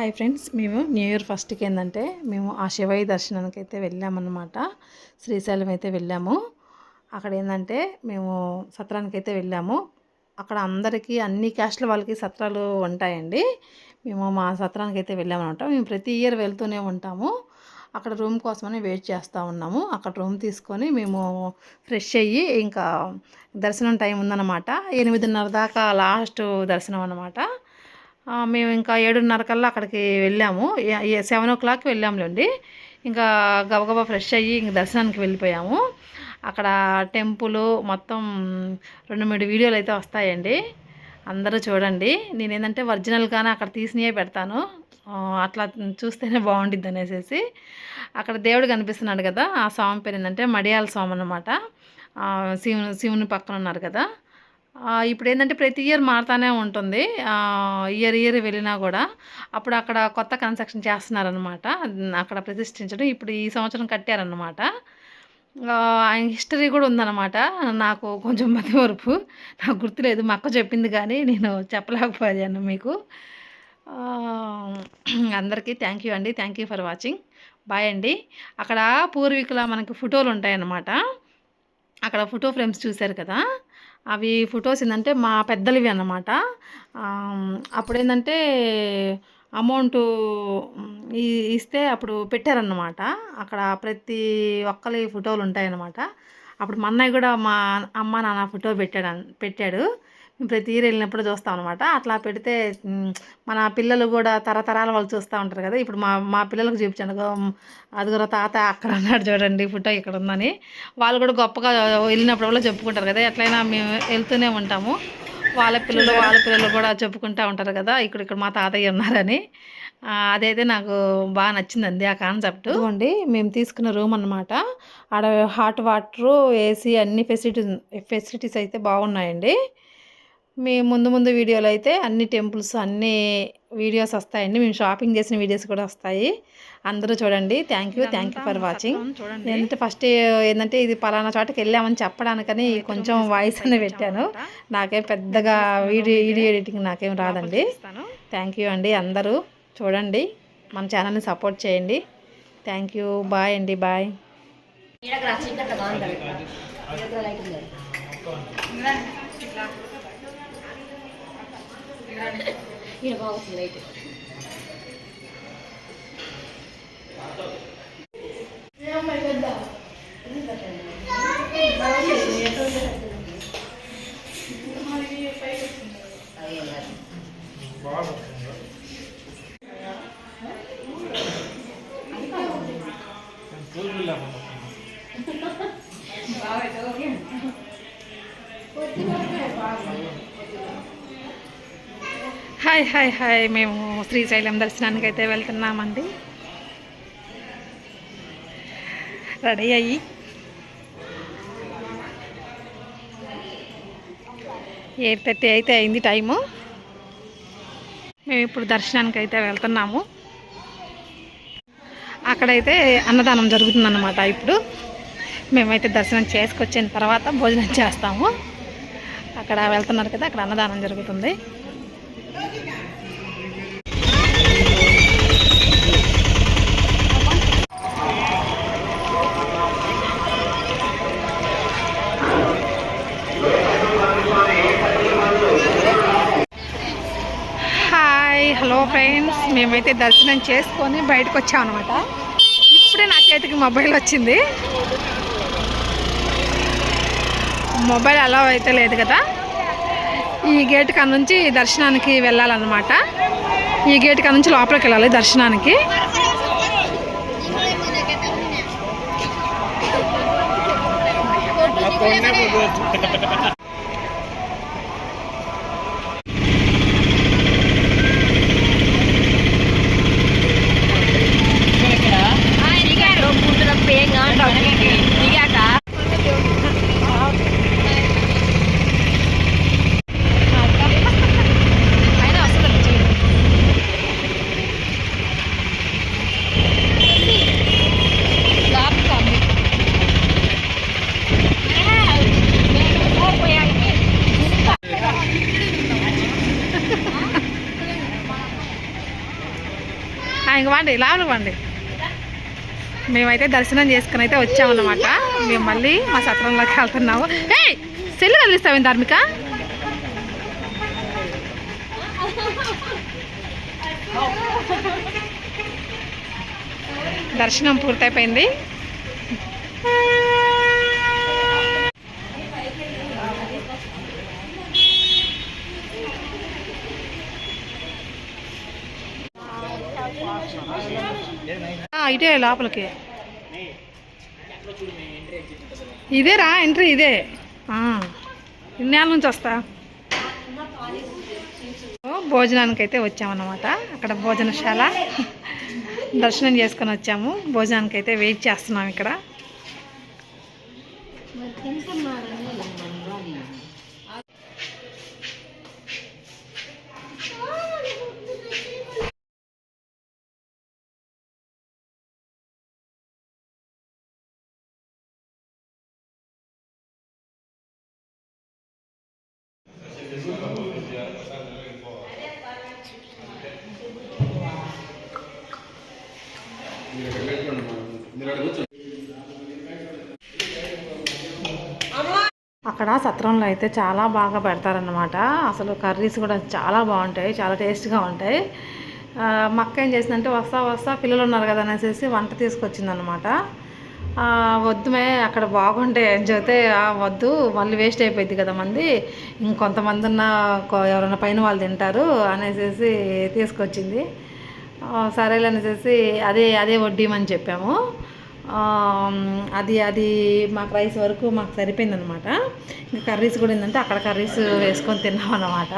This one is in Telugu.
హాయ్ ఫ్రెండ్స్ మేము న్యూ ఇయర్ ఫస్ట్కి ఏంటంటే మేము ఆ శివయ్య దర్శనానికి అయితే వెళ్ళామన్నమాట. శ్రీశైలం అయితే వెళ్ళాము. అక్కడ ఏంటంటే మేము సత్రానికి అయితే వెళ్ళాము. అక్కడ అందరికీ అన్ని క్యాస్ట్ల వాళ్ళకి సత్రాలు ఉంటాయండి. మేము మా సత్రానికి అయితే వెళ్ళామన్నమాట. మేము ప్రతి ఇయర్ వెళ్తూనే ఉంటాము. అక్కడ రూమ్ కోసమని వెయిట్ చేస్తూ ఉన్నాము. అక్కడ రూమ్ తీసుకొని మేము ఫ్రెష్ అయ్యి ఇంకా దర్శనం టైం ఉందన్నమాట. ఎనిమిదిన్నర దాకా లాస్ట్ దర్శనం అన్నమాట. మేము ఇంకా ఏడున్నర కల్లా అక్కడికి వెళ్ళాము. సెవెన్ ఓ క్లాక్కి వెళ్ళాములేండి ఇంకా గబగబా ఫ్రెష్ అయ్యి ఇంక దర్శనానికి వెళ్ళిపోయాము. అక్కడ టెంపుల్ మొత్తం రెండు మూడు వీడియోలు అయితే వస్తాయండి. అందరూ చూడండి. నేను ఏంటంటే ఒరిజినల్గానే అక్కడ తీసినవే పెడతాను. అట్లా చూస్తేనే బాగుండిద్ది అనేసి అక్కడ దేవుడు కనిపిస్తున్నాడు కదా. ఆ స్వామి పేరు ఏంటంటే మడియాల స్వామి అనమాట శివుని శివుని పక్కన ఉన్నారు కదా. ఇప్పుడు ఏంటంటే ప్రతి ఇయర్ మారుతానే ఉంటుంది. ఇయర్ ఇయర్ వెళ్ళినా కూడా అప్పుడు అక్కడ కొత్త కన్స్ట్రక్షన్ చేస్తున్నారనమాట అక్కడ ప్రతిష్ఠించడం. ఇప్పుడు ఈ సంవత్సరం కట్టారనమాట ఆయన హిస్టరీ కూడా ఉందన్నమాట. నాకు కొంచెం మతివరపు నాకు గుర్తులేదు. మా అక్క చెప్పింది కానీ నేను చెప్పలేకపోయాను మీకు. అందరికీ థ్యాంక్ యూ అండి. Thank you for watching bye అండి. అక్కడ పూర్వీకుల మనకి ఫోటోలు ఉంటాయన్నమాట. అక్కడ ఫోటో ఫ్రేమ్స్ చూశారు కదా? అవి ఫొటోస్ ఏంటంటే మా పెద్దలవి అన్నమాట. అప్పుడు ఏంటంటే అమౌంట్ ఇస్తే అప్పుడు పెట్టారన్నమాట. అక్కడ ప్రతి ఒక్కరి ఫోటోలు ఉంటాయన్నమాట అప్పుడు మా అన్నయ్య కూడా మా అమ్మ నాన్న ఫోటో పెట్టాడు పెట్టాడు. ప్రతి ఇయర్ వెళ్ళినప్పుడు చూస్తాం అనమాట అట్లా పెడితే మన పిల్లలు కూడా తరతరాల వాళ్ళు చూస్తూ ఉంటారు కదా. ఇప్పుడు మా మా పిల్లలకు చూపించండి అదిగుర అదిగురా తాత అక్కడ ఉన్నాడు చూడండి ఫోటో ఇక్కడ ఉందని. వాళ్ళు కూడా గొప్పగా వెళ్ళినప్పుడు కూడా చెప్పుకుంటారు కదా. ఎట్లయినా మేము వెళ్తూనే ఉంటాము. వాళ్ళ పిల్లలు వాళ్ళ పిల్లలు కూడా చెప్పుకుంటూ ఉంటారు కదా. ఇక్కడ ఇక్కడ మా తాతయ్య ఉన్నారని. అదైతే నాకు బాగా నచ్చిందండి ఆ కాన్సెప్ట్. అండి మేము తీసుకున్న రూమ్ అన్నమాట. ఆడ హాట్ వాటర్ ఏసీ అన్ని ఫెసిలిటీస్ ఫెసిలిటీస్ అయితే బాగున్నాయండి. మీ ముందు ముందు వీడియోలో అయితే అన్ని టెంపుల్స్ అన్ని వీడియోస్ వస్తాయండి. మేము షాపింగ్ చేసిన వీడియోస్ కూడా వస్తాయి. అందరూ చూడండి. Thank you thank you for watching ఏంటంటే ఫస్ట్ ఏంటంటే ఇది పలానా చోటకి వెళ్ళామని చెప్పడానికని కొంచెం వాయిస్ అని పెట్టాను. నాకేం పెద్దగా వీడియో వీడియో ఎడిటింగ్ నాకేం రాదండి. థ్యాంక్ యూ అండి. అందరూ చూడండి. మన ఛానల్ని సపోర్ట్ చేయండి. థ్యాంక్ యూ బాయ్ అండి. బాయ్ ఈయన బాగుంది అయితే బాగా. Hi hi hi. మేము శ్రీశైలం దర్శనానికి అయితే వెళ్తున్నామండి. రెడీ అయ్యి. ఎయిట్ థర్టీ అయితే అయింది టైము. మేము ఇప్పుడు దర్శనానికి అయితే వెళ్తున్నాము. అక్కడైతే అన్నదానం జరుగుతుందన్నమాట ఇప్పుడు. మేమైతే దర్శనం చేసుకొచ్చిన తర్వాత భోజనం చేస్తాము. అక్కడ వెళ్తున్నారు కదా అక్కడ అన్నదానం జరుగుతుంది. Hello friends. మేమైతే దర్శనం చేసుకొని బయటకు వచ్చాం అనమాట ఇప్పుడే నా చేతికి మొబైల్ వచ్చింది. మొబైల్ అలా అయితే లేదు కదా. ఈ గేట్ కాడ నుంచి దర్శనానికి వెళ్ళాలన్నమాట. ఈ గేట్ కాడ నుంచి లోపలికి వెళ్ళాలి దర్శనానికి. ఇంక వండి లోపలికి వండి. మేమైతే దర్శనం చేసుకుని అయితే వచ్చామన్నమాట. మేము మళ్ళీ మా సత్రంలోకి వెళ్తున్నాము. ఏ సెల్లు కదిలిస్తావేం ధార్మిక? దర్శనం పూర్తయిపోయింది. ఇటే ఇదే లోపలికి. ఇదేరా ఎంట్రీ ఇదే. ఇన్నేళ్ళ నుంచి వస్తా. ఓ, భోజనానికి అయితే వచ్చామన్నమాట. అక్కడ భోజనశాల. దర్శనం చేసుకొని వచ్చాము. భోజనానికి అయితే వెయిట్ చేస్తున్నాం ఇక్కడ. అక్కడ సత్రంలో అయితే చాలా బాగా పెడతారనమాట అసలు కర్రీస్ కూడా చాలా బాగుంటాయి చాలా టేస్ట్గా ఉంటాయి. మక్క ఏం చేసిందంటే వస్తా వస్తా పిల్లలు ఉన్నారు కదా అనేసి వంట తీసుకొచ్చిందనమాట వద్దుమే అక్కడ బాగుంటాయి అని చెబితే వద్దు మళ్ళీ వేస్ట్ అయిపోయింది కదా మంది. ఇంకొంతమంది ఉన్న ఎవరైనా పైన వాళ్ళు తింటారు అనేసి తీసుకొచ్చింది. సరేలే అనేసి అదే అదే వడ్డీమని చెప్పాము. అది అది మాకు రైస్ వరకు మాకు సరిపోయిందనమాట. ఇంకా కర్రీస్ కూడా ఏంటంటే అక్కడ కర్రీస్ వేసుకొని తిన్నాం అనమాట